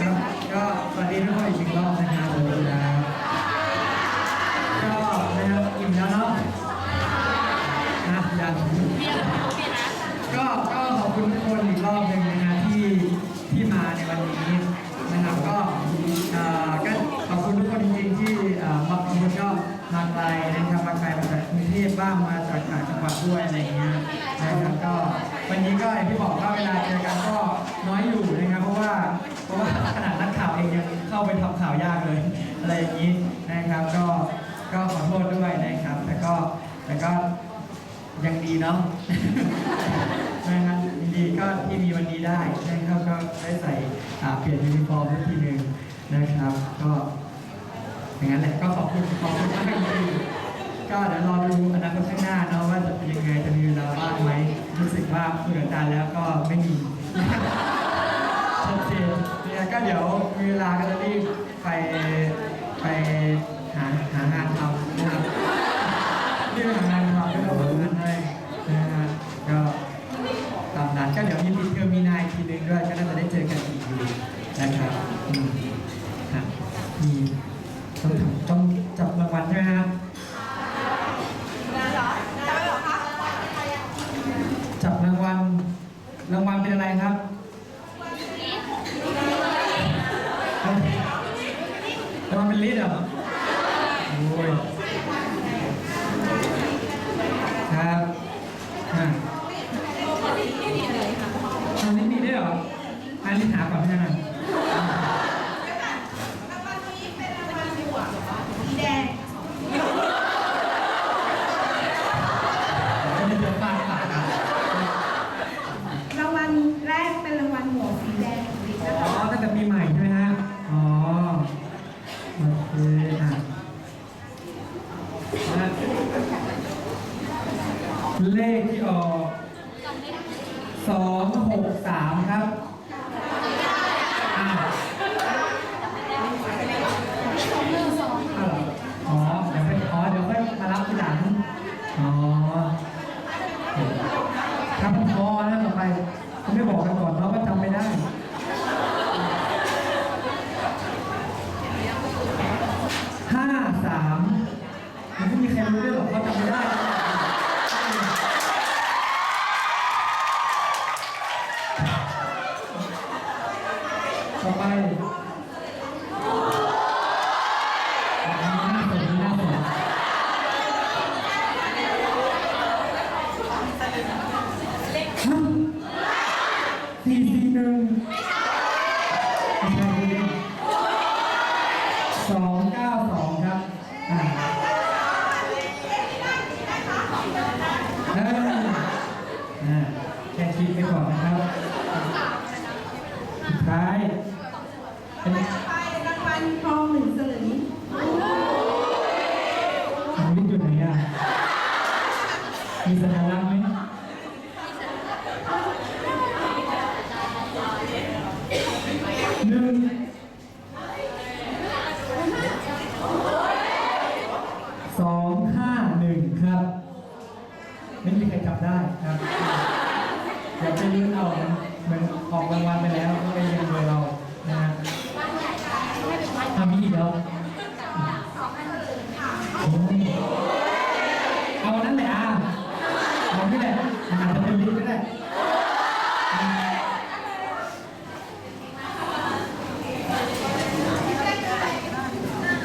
ครับ ก็สวัสดีทุกคนอีกหนึ่งรอบนะครับสวัสดีครับก็นะครับอิ่มแล้วเนาะนะยังก็ก็ขอบคุณทุกคนอีกรอบหนึ่งนะฮะที่ที่มาในวันนี้นะครับก็เอ่อก็ขอบคุณทุกคนจริงๆที่เอ่อบางคนก็มาไกลนะครับมาไกลมาจากกรุงเทพบ้างมาจากต่างจังหวัดด้วยอะไรอย่างเงี้ยนะครับก็วันนี้ก็อย่างที่บอกว่ เข้าไปทำข่าวยากเลย อะไรอย่างนี้นะครับ ก็ก็ขอโทษด้วยนะครับ แต่ก็แต่ก็ยังดีเนาะนะครับดีก็ที่มีวันนี้ได้นะครับก็ได้ใส่เปลี่ยนยูนิฟอร์มทีหนึ่งนะครับ ก็อย่างนั้นแหละก็ขอบคุณขอบคุณมากจริงก็เดี๋ยวรอดูอนาคตข้างหน้าเนาะว่าจะเป็นยังไงจะมีเวลาว่างไหมรู้สึกว่าคุยกับอาจารย์แล้วก็ไม่มี ก็เดี๋ยวมีเวลาก็จะรีบไปไปหาหางานทำนะครับรีบไปหางานทำก็ต้องทำงานให้นะฮะก็ตามนั้นก็เดี๋ยวมีปีเทอมมีนายทีนึงด้วย ลิตรเหรอโอ้ยครับอะอันนี้มีได้วยเหรออันนี้หาก่อนพี่นะ สีแดง อันนี้จะฟาดปากอะ รางวัลแรกเป็นรางวัลหมวกสีแดงสี อ๋ นะ อ คะ ตั้งแต่ปีใหม่ใช่ไหมฮะ อ๋อ โอเคอะนะเลขที่ออก สองหกสามครับอ้าวอ้าวเหรออ๋อ เดี๋ยวไปอ๋อ เดี๋ยวค่อยมารับทีหลัง อ๋อครับพอนะต่อไปคุณไม่บอกกันก่อนเนาะว่าจำไม่ได้ห้าสามไม่มีใครรู้ด้วยหรอกเขาจำไม่ได้ สี่สี่หนึ่งไม่ใช่ดิสองเก้าสองครับอ่าเอออ่าแค่คิดไปก่อนนะครับสุดท้ายเป็น ไปรางวัลทองหนึ่งสลึงของลิ้นอยู่ไหนอะ มีสัญลักษณ์ไหมหนึ่งสองห้าหนึ่งครับ ไม่มีใครจำได้ครับอย่าไปลืมเอาเหมือนออกรางวัลไปแล้วก็ไปยังเบอร์เรานะฮะทำมีอีกแล้วโอ้ยเอานั่นแหละอะเอานี่แหละอาจจะเป็นลิฟต์ก็ได้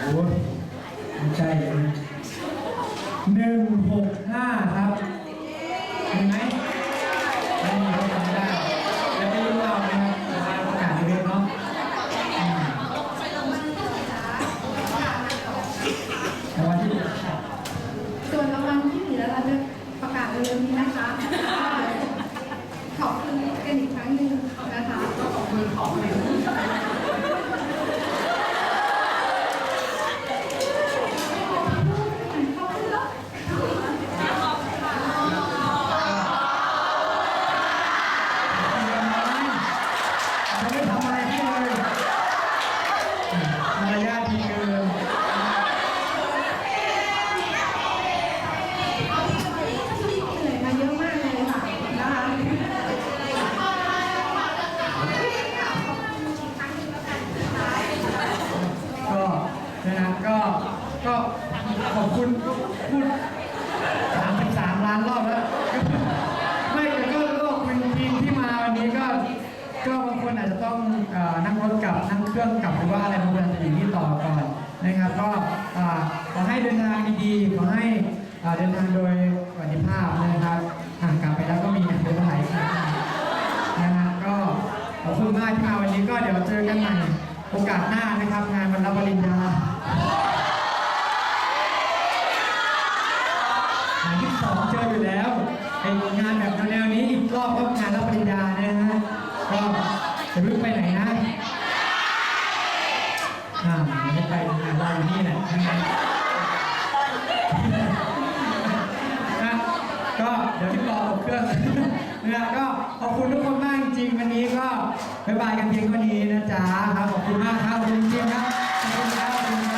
โอ้ยไม่ใช่เลยหนึ่งหกห้าครับเห็นไหมไม่มีใครจำได้แล้วไม่รู้เอานะครับเดี๋ยวมาประกาศในเว็บเนาะอืมแต่วันที่ ส่วนรางวัลที่เหลือเราจะประกาศ เร็วๆนี้นะคะ ขอบคุณกันอีกครั้งหนึ่งนะคะก็ขอบคุณของเลยขอบคุณแล้วจะไม่ทำอะไรให้เลยมารยาทดีเกิน เหนื่อยมาเยอะมากเลยค่ะนะคะ ก็ขอบคุณพูดสามสิบสามล้านรอบแล้ว ไม่แต่ก็โลกเป็นทีมที่มาวันนี้ก็ ก็บางคนอาจจะต้องเอ่อนั่งรถกลับนั่งเครื่องกลับหรือว่าอะไรบางคนอาจจะอยู่ที่ต่อก่อนนะครับ ก็อ่าขอให้เดินทางดีๆขอให้อ่าเดินทางโดยสวัสดิภาพนะครับห่างกลับไปแล้วก็มีเดินทางอีกนะฮะก็ขอบคุณมากที่มาวันนี้ก็เดี๋ยวเจอกันใหม่โอกาสหน้านะครับงานวันรับปริญญา นนะอ่าไม่ไปนะเราอยู่นี่แหละนะก็เดี๋ยวที่รอตกเครื่องนะก็ขอบคุณทุกคนมากจริงวันนี้ก็บ๊ายบายกันเพียงเท่านี้นะจ๊ะครับขอบคุณมากครับขอบคุณจริงๆครับ